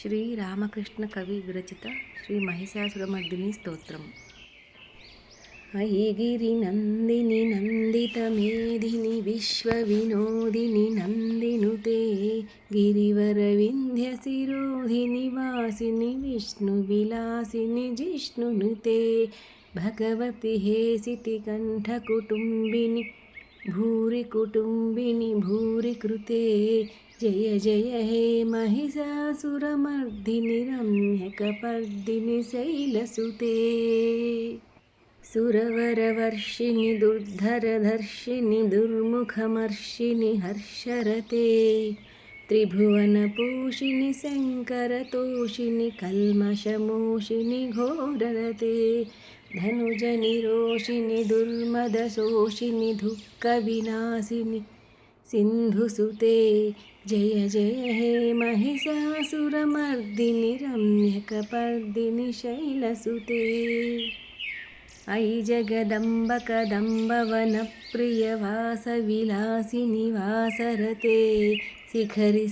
శ్రీ రామకృష్ణ కవి విరచిత శ్రీ మహిషాసురమర్దిని స్తోత్రం. ఐగిరి నందిని నందిత మేధిని విశ్వ వినోదిని నందినుతే గిరివర వింధ్య శిరోధిని వాసిని విష్ణు విలాసిని జిష్ణునుతే భగవతి హేసితి కంఠ కుటుంబిని భూరి కుటుంబిని భూరి కృతే जय जय हे महिषा रम्यकपर्दिनि शैलसुते सुरवरवर्षिणि दुर्धरधर्षिणि दुर्मुखमर्षिणि हर्षरते। त्रिभुवनपूषिणि शङ्करतोषिणि कल्मषमोषिणि घोररते। धनुजनिरोषिणि दुर्मदशोषिणि दुःखविनाशिनि सिन्धुसुते जय जय हे महिषासुरमर्दिनि रम्यकपर्दिनि शैलसुते अयि जगदम्ब कदम्बवनप्रियवासविलासिनि वासरते शिखरि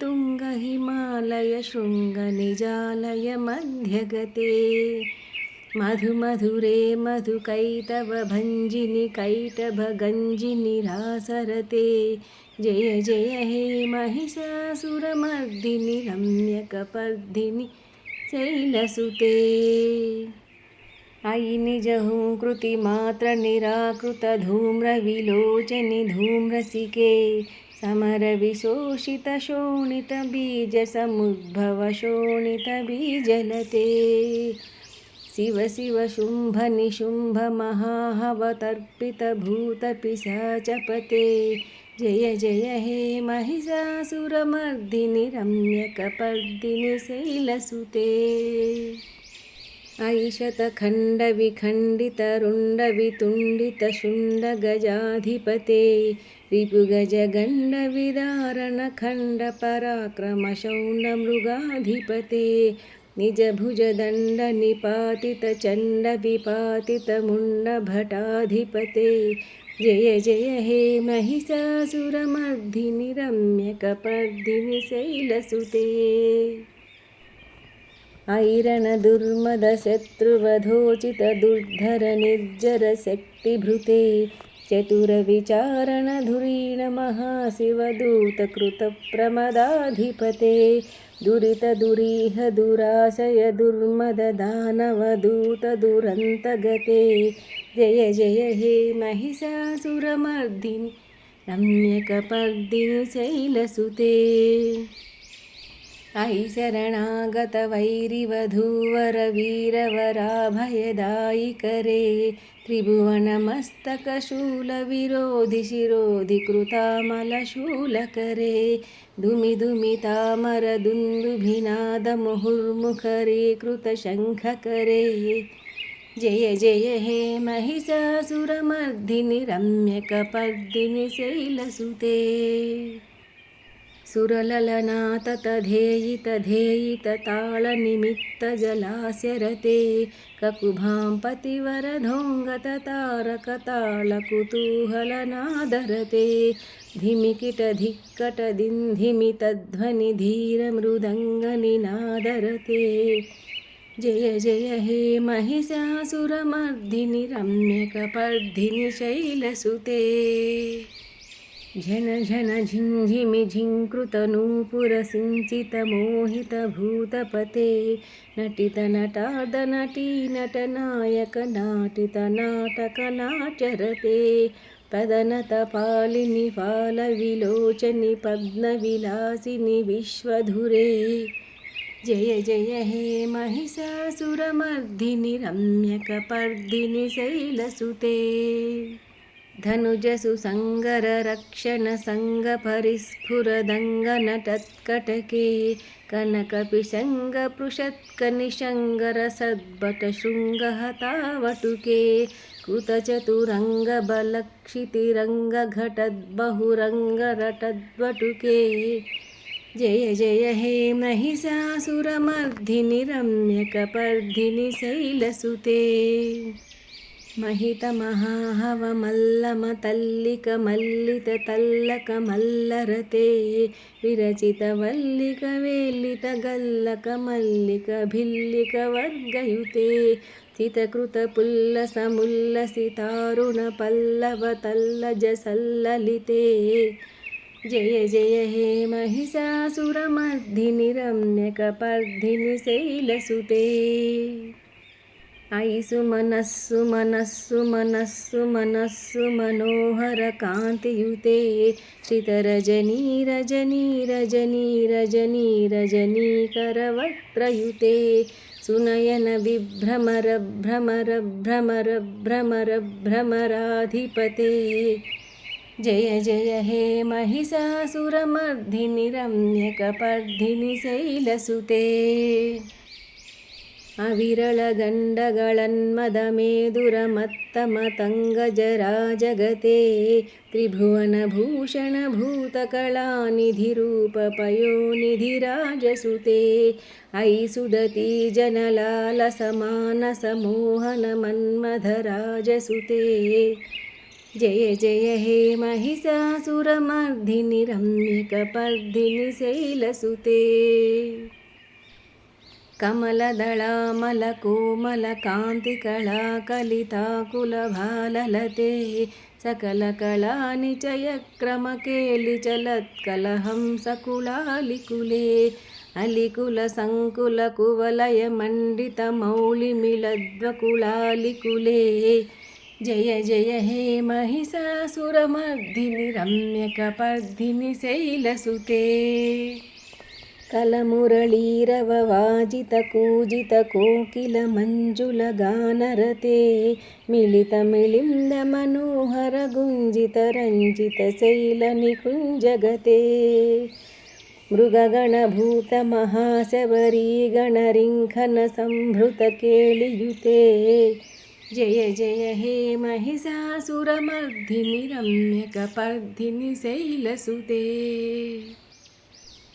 तुङ्गहिमालय शृङ्गनिजालय मध्यगते मधुमधुरे मधुकैटभञ्जिनि कैटभगञ्जिनि रासरते जय जय हे महिषासुरमर्दिनि रम्यकपर्दिनि शैलसुते अयि निजहुङ्कृति मात्र निराकृतधूम्रविलोचनि धूम्रसिके समरविशोषितशोणितबीजसमुद्भवशोणितबीजलते शिव शिव शुम्भ निशुम्भ महाहवतर्पितभूतपिशाचपते। जय जय हे महिषासुरमर्दिनि रम्यकपर्दिनि शैलसुते ऐशतखण्डविखण्डितरुण्डवितुण्डितशुण्डगजाधिपते। रिपुगजगण्डविदारणखण्डपराक्रमशौण्डमृगाधिपते निजभुजदण्डनिपातितचण्डविपातितमुण्डभटाधिपते जय जय हे महिषासुरमर्दिनि रम्यकपर्दिनि शैलसुते ऐरणदुर्मदशत्रुवधोचितदुर्धरनिर्जरशक्तिभृते चतुरविचारणधुरीणमहाशिवदूतकृतप्रमदाधिपते दुरितदुरीह दुराशय दुर्मददानवदूतदुरन्तगते जय जय हे महिषासुरमर्दिनि रम्यकपर्दिनि शैलसुते अयि शरणागतवैरिवधूवरवीरवराभयदायिकरे त्रिभुवनमस्तकशूलविरोधिशिरोधिकृतामलशूलकरे दुमिदुमितामरदुन्दुभिनादमुहुर्मुखरे कृतशङ्खकरे। जय जय हे महिषासुरमर्दिनि रम्यकपर्दिनि शैलसुते सुरललनाततधेयितधेयितताळनिमित्तजलास्यरते ककुभां पतिवरधोङ्गततारकतालकुतूहलनादरते धिमिकिटधिक्कटदिन्धिमितध्वनिधीरमृदङ्गनिनादरते जय जय हे महिषासुरमर्दिनि रम्यकपर्दिनि शैलसुते झन झन झिञ्झिमि झिङ्कृतनूपुरसिञ्चितमोहितभूतपते नटितनटादनटी नटनायकनाटितनाटकनाचरते पदनतपालिनि पालविलोचनि पद्मविलासिनि विश्वधुरे जय जय हे महिषासुरमर्दिनि रम्यकपर्दिनि शैलसुते ధనుజసు సంగర రక్షణ సంగ పరిస్ఫురదంగ నటత్కటకే కనకపిశంగ పృషత్కనిశంగర సద్భట శృంగహతావటుకే కృతచతురంగబలక్షితిరంగఘటద్బహురంగరటద్వటుకే జయ జయ హేమ హిసాసురమర్ధిని రమ్యకపర్ధిని శైలసుతే మహిత మహాహవమల్లమ తల్లిక మల్లిత తల్లక మల్లరతే విరచిత వల్లిక వేల్లిత గల్లక మల్లిక భిల్లిక వర్గయుతే సితకృత పుల్ల సముల్ల సితారుణ పల్లవ తల్లజ సల్లలితే జయ జయ హే మహిషాసురమర్ధిని రమ్యకపర్ధిని శైలసుతే ऐसु मनस्सु मनस्सु मनस्सु मनस्सु मनोहरकान्तियुते शितरजनीरजनीरजनीरजनीरजनीकरवक्त्रयुते सुनयनविभ्रमर भ्रमर भ्रमर भ्रमर भ्रमराधिपते। जय जय हे महिषासुरमर्धिनिरम्यकपर्धिनिशैलसुते अविरलगण्डगळन्मदमेदुरमत्तमतङ्गजराजगते त्रिभुवनभूषणभूतकलानिधिरूपपयोनिधिराजसुते अयि सुदती जनलालसमानसमोहनमन्मधराजसुते जय जय हे महिषासुरमर्धिनि रम्यकपर्धिनि शैलसुते कमलदळामलकोमलकान्तिकलाकलिताकुलभाललते सकलकलानिचयक्रमकेलिचलत्कलहंसकुलालिकुले अलिकुलसङ्कुलकुवलयमण्डितमौलिमिलद्वकुलालिकुले जय जय हे महिषासुरमर्धिनि रम्यकपर्धिनि शैलसुते ಕಲಮುರಳೀರವ ವಾಜಿತ ಕೂಜಿತ ಕೋಕಿಲ ಮಂಜುಲ ಗಾನರತೆ ಮಿಳಿತ ಮಿಳಿಂದ ಮನೋಹರ ಗುಂಜಿತ ರಂಜಿತ ಶೈಲ ನಿಕುಂಜಗತೆ ಮೃಗಗಣಭೂತ ಮಹಾಶಬರೀಗಣರಿಂಖನ ಸಂಭೃತ ಕೇಳಿಯುತೆ ಜಯ ಜಯ ಹೇ ಮಹಿಷಾಸುರಮರ್ಧಿನಿ ರಮ್ಯಕಪರ್ಧಿನಿ ಶೈಲಸುತೆ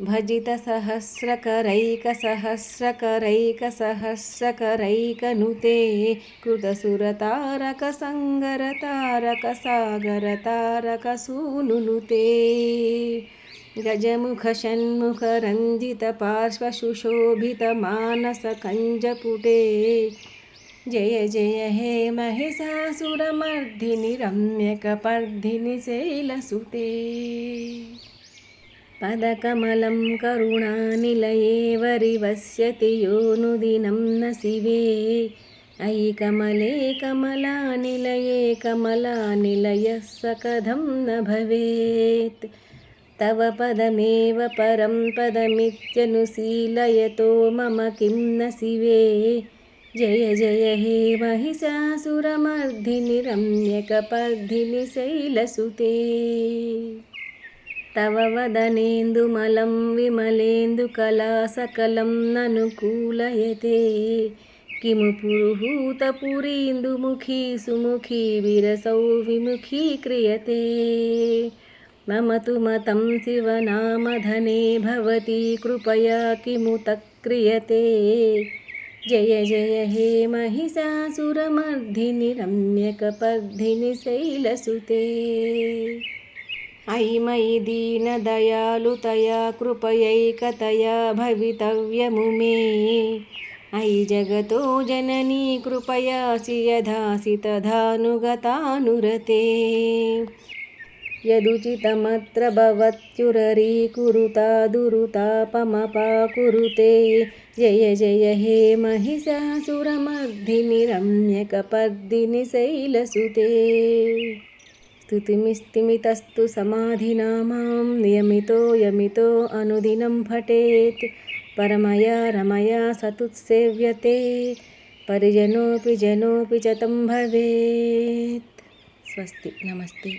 भजितसहस्रकरैकसहस्रकरैकसहस्रकरैकनुते कृतसुरतारकसङ्गरतारकसागरतारकसूनुनुते। गजमुखषण्मुखरञ्जितपार्श्वसुशोभितमानसकञ्जपुटे जय जय हे महिषासुरमर्धिनि रम्यकपर्धिनि शैलसुते। पदकमलं करुणानिलये वरिवस्यति योनुदिनं न शिवे अयि कमले कमलानिलये कमलानिलयः स कथं न भवेत् तव पदमेव परं पदमित्यनुशीलयतो मम किं न शिवे जय जय हे महिषासुरमर्धिनि रम्यकपर्धिनि शैलसुते तव वदनेन्दुमलं विमलेन्दुकला सकलं ननुकूलयते किमु पुरुहूतपुरीन्दुमुखी सुमुखी विरसौ विमुखी क्रियते मम तु मतं शिवनामधने भवती कृपया किमुत क्रियते जय जय हे महिषासुरमर्धिनि रम्यकपर्धिनि शैलसुते अयि मयि दीनदयालुतया कृपयैकतया भवितव्यमु मे अयि जगतो जननी कृपयासि यथासि तथानुगतानुरते। यदुचितमत्र भवत्युररीकुरुता दुरुतापमपाकुरुते जय जय हे महिषासुरमर्धिनि रम्यकपर्दिनि शैलसुते స్థుతిమిస్తిమితస్తు సమాధినామాం నియమితో యమితో అనుదినం భటేత్ పరమయా రమయా సతుత్సేవ్యతే పరిజనోపి జనోపి చ తం భవేత్ స్వస్తి నమస్తే